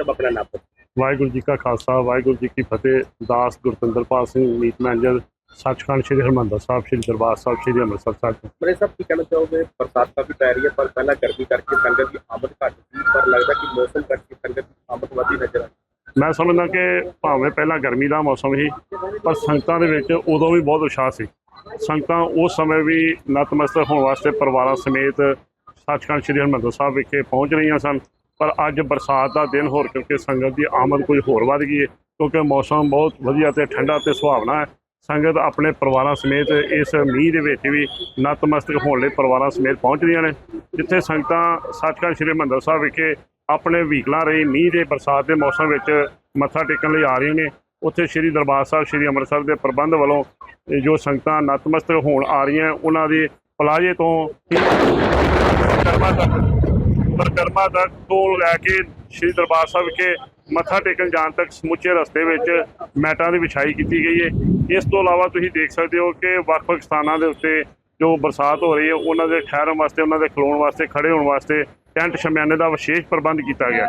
ਸਭ ਆਪਣਾ ਨਾਮ ਵਾਹਿਗੁਰੂ ਜੀ ਕਾ ਖਾਲਸਾ ਵਾਹਿਗੁਰੂ ਜੀ ਕੀ ਫਤਿਹ। ਦਾਸ ਗੁਰਤਿੰਦਰਪਾਲ ਸਿੰਘ ਮੀਤ ਮੈਨੇਜਰ ਸੱਚਖੰਡ ਸ੍ਰੀ ਹਰਿਮੰਦਰ ਸਾਹਿਬ ਸ੍ਰੀ ਦਰਬਾਰ ਸਾਹਿਬ ਸ੍ਰੀ ਅੰਮ੍ਰਿਤਸਰ ਸਾਹਿਬ। ਮੇਰੇ ਸਭ ਕੀ ਕਹਿਣਾ ਚਾਹੋਗੇ? ਬਰਸਾਤ ਕਾਫੀ ਪੈ ਰਹੀ ਹੈ ਪਰ ਪਹਿਲਾਂ ਗਰਮੀ ਕਰਕੇ ਸੰਗਤ ਦੀ ਆਮਦ ਘੱਟ ਸੀ ਪਰ ਲੱਗਦਾ ਕਿ ਮੌਸਮ ਕਰਕੇ ਸੰਗਤ ਦੀ ਆਮਦ ਵਧੀ ਨਜ਼ਰ ਆ ਮੈਂ ਸਮਝਦਾ ਕਿ ਭਾਵੇਂ ਪਹਿਲਾਂ ਗਰਮੀ ਦਾ ਮੌਸਮ ਸੀ ਪਰ ਸੰਗਤਾਂ ਦੇ ਵਿੱਚ ਉਦੋਂ ਵੀ ਬਹੁਤ ਉਤਸ਼ਾਹ ਸੀ। ਸੰਗਤਾਂ ਉਸ ਸਮੇਂ ਵੀ ਨਤਮਸਤਕ ਹੋਣ ਵਾਸਤੇ ਪਰਿਵਾਰਾਂ ਸਮੇਤ ਸੱਚਖੰਡ ਸ੍ਰੀ ਹਰਿਮੰਦਰ ਸਾਹਿਬ ਵਿਖੇ ਪਹੁੰਚ ਰਹੀਆਂ ਸਨ। ਪਰ ਅੱਜ ਬਰਸਾਤ ਦਾ ਦਿਨ ਹੋਰ ਕਰਕੇ ਸੰਗਤ ਦੀ ਆਮਦ ਕੁਝ ਹੋਰ ਵੱਧ ਗਈ ਹੈ, ਕਿਉਂਕਿ ਮੌਸਮ ਬਹੁਤ ਵਧੀਆ ਤੇ ਠੰਡਾ ਤੇ ਸੁਹਾਵਣਾ ਹੈ। ਸੰਗਤ ਆਪਣੇ ਪਰਿਵਾਰਾਂ ਸਮੇਤ ਇਸ ਮੀਂਹ ਦੇ ਵਿੱਚ ਵੀ ਨਤਮਸਤਕ ਹੋਣ ਲਈ ਪਰਿਵਾਰਾਂ ਸਮੇਤ ਪਹੁੰਚ ਰਹੀਆਂ ਨੇ। ਜਿੱਥੇ ਸੰਗਤਾਂ ਸੱਚਖੰਡ ਸ੍ਰੀ ਹਰਿਮੰਦਰ ਸਾਹਿਬ ਵਿਖੇ ਆਪਣੇ ਵਹੀਕਲਾਂ ਰਹੀ ਮੀਂਹ ਦੇ ਬਰਸਾਤ ਦੇ ਮੌਸਮ ਵਿੱਚ ਮੱਥਾ ਟੇਕਣ ਲਈ ਆ ਰਹੀਆਂ ਨੇ। ਉੱਥੇ ਸ੍ਰੀ ਦਰਬਾਰ ਸਾਹਿਬ, ਸ੍ਰੀ ਅੰਮ੍ਰਿਤਸਰ ਦੇ ਪ੍ਰਬੰਧ ਵੱਲੋਂ ਜੋ ਸੰਗਤਾਂ ਨਤਮਸਤਕ ਹੋਣ ਆ ਰਹੀਆਂ, ਉਹਨਾਂ ਦੇ ਪਲਾਜੇ ਤੋਂ ਪਰਿਕਰਮਾ ਤੱਕ ਪਰਿਕਰਮਾ ਤੱਕ ਤੋਂ ਲੈ ਕੇ ਸ੍ਰੀ ਦਰਬਾਰ ਸਾਹਿਬ ਵਿਖੇ ਮੱਥਾ ਟੇਕਣ ਜਾਣ ਤੱਕ ਸਮੁੱਚੇ ਰਸਤੇ ਵਿੱਚ ਮੈਟਾਂ ਦੀ ਵਿਛਾਈ ਕੀਤੀ ਗਈ ਹੈ। ਇਸ ਤੋਂ ਇਲਾਵਾ ਤੁਸੀਂ ਦੇਖ ਸਕਦੇ ਹੋ ਕਿ ਵੱਖ-ਵੱਖ ਸਥਾਨਾਂ ਦੇ ਉੱਤੇ ਜੋ ਬਰਸਾਤ ਹੋ ਰਹੀ ਹੈ, ਉਹਨਾਂ ਦੇ ਠਹਿਰਨ ਵਾਸਤੇ, ਉਹਨਾਂ ਦੇ ਖਲੋਣ ਵਾਸਤੇ ਖੜੇ ਹੋਣ ਵਾਸਤੇ ਟੈਂਟ ਸ਼ਮਿਆਨੇ ਦਾ ਵਿਸ਼ੇਸ਼ ਪ੍ਰਬੰਧ ਕੀਤਾ ਗਿਆ।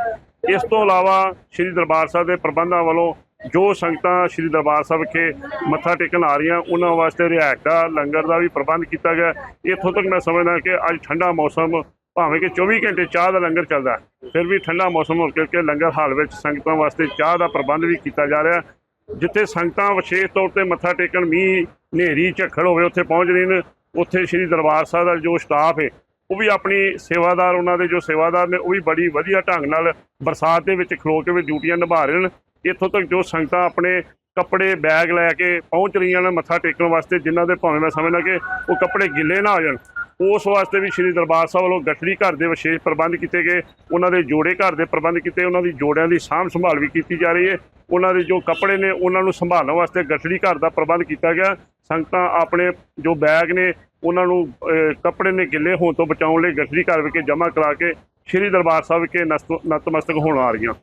ਇਸ ਤੋਂ ਇਲਾਵਾ ਸ੍ਰੀ ਦਰਬਾਰ ਸਾਹਿਬ ਦੇ ਪ੍ਰਬੰਧਾਂ ਵੱਲੋਂ ਜੋ ਸੰਗਤਾਂ ਸ੍ਰੀ ਦਰਬਾਰ ਸਾਹਿਬ ਵਿਖੇ ਮੱਥਾ ਟੇਕਣ ਆ ਰਹੀਆਂ, ਉਹਨਾਂ ਵਾਸਤੇ ਰਿਹਾਇਸ਼ ਦਾ, ਲੰਗਰ ਦਾ ਵੀ ਪ੍ਰਬੰਧ ਕੀਤਾ ਗਿਆ। ਇੱਥੋਂ ਤੱਕ ਮੈਂ ਸਮਝਦਾ ਕਿ ਅੱਜ ਠੰਡਾ ਮੌਸਮ ਭਾਵੇਂ ਕਿ 24 ਘੰਟੇ ਚਾਹ ਦਾ ਲੰਗਰ ਚੱਲਦਾ ਫਿਰ ਵੀ ਠੰਡਾ ਮੌਸਮ ਹੋ ਕਰਕੇ ਲੰਗਰ ਹਾਲ ਵਿੱਚ ਸੰਗਤਾਂ ਵਾਸਤੇ ਚਾਹ ਦਾ ਪ੍ਰਬੰਧ ਵੀ ਕੀਤਾ ਜਾ ਰਿਹਾ ਜਿੱਥੇ ਸੰਗਤਾਂ ਵਿਸ਼ੇਸ਼ ਤੌਰ ਤੇ ਮੱਥਾ ਟੇਕਣ, ਮੀਂਹ, ਹਨੇਰੀ, ਝੱਖੜ ਹੋਵੇ ਉੱਥੇ ਪਹੁੰਚ ਰਹੀਆਂ ਨੇ, ਉੱਥੇ ਸ੍ਰੀ ਦਰਬਾਰ ਸਾਹਿਬ ਦਾ ਜੋ ਸਟਾਫ ਹੈ, ਉਹ ਵੀ ਆਪਣੀ ਸੇਵਾਦਾਰ, ਉਹਨਾਂ ਦੇ ਜੋ ਸੇਵਾਦਾਰ ਨੇ, ਉਹ ਵੀ ਬੜੀ ਵਧੀਆ ਢੰਗ ਨਾਲ ਬਰਸਾਤ ਦੇ ਵਿੱਚ ਖਲੋ ਕੇ ਵੀ ਡਿਊਟੀਆਂ ਨਿਭਾ ਰਹੇ ਨੇ। ਇੱਥੋਂ ਤੱਕ ਜੋ ਸੰਗਤਾਂ ਆਪਣੇ ਕੱਪੜੇ, ਬੈਗ ਲੈ ਕੇ ਪਹੁੰਚ ਰਹੀਆਂ ਨੇ ਮੱਥਾ ਟੇਕਣ ਵਾਸਤੇ, ਜਿਨ੍ਹਾਂ ਦੇ ਭਾਵੇਂ ਮੈਂ ਸਮਝਦਾ ਕਿ ਉਹ ਕੱਪੜੇ ਗਿੱਲੇ ਨਾ ਹੋ ਜਾਣ ਉਸ ਵਾਸਤੇ ਵੀ ਸ੍ਰੀ ਦਰਬਾਰ ਸਾਹਿਬ ਵੱਲੋਂ ਗੱਠੜੀ ਘਰ ਦੇ ਵਿਸ਼ੇਸ਼ ਪ੍ਰਬੰਧ ਕੀਤੇ ਗਏ। ਉਹਨਾਂ ਦੇ ਜੋੜੇ ਘਰ ਦੇ ਪ੍ਰਬੰਧ ਕੀਤੇ। ਉਹਨਾਂ ਦੀ ਜੋੜਿਆਂ ਦੀ ਸਾਂਭ ਸੰਭਾਲ ਵੀ ਕੀਤੀ ਜਾ ਰਹੀ ਹੈ। ਉਹਨਾਂ ਦੇ ਜੋ ਕੱਪੜੇ ਨੇ, ਉਹਨਾਂ ਨੂੰ ਸੰਭਾਲਣ ਵਾਸਤੇ ਗੱਠੜੀ ਘਰ ਦਾ ਪ੍ਰਬੰਧ ਕੀਤਾ ਗਿਆ। ਸੰਗਤਾਂ ਆਪਣੇ ਜੋ ਬੈਗ ਨੇ, ਉਹਨਾਂ ਨੂੰ ਕੱਪੜੇ ਨੇ ਗਿੱਲੇ ਹੋਣ ਤੋਂ ਬਚਾਉਣ ਲਈ ਗੱਠੜੀ ਘਰ ਵਿਖੇ ਜਮ੍ਹਾਂ ਕਰਾ ਕੇ ਸ੍ਰੀ ਦਰਬਾਰ ਸਾਹਿਬ ਵਿਖੇ ਨਸਤ- ਨਤਮਸਤਕ ਹੋਣ ਆ ਰਹੀਆਂ।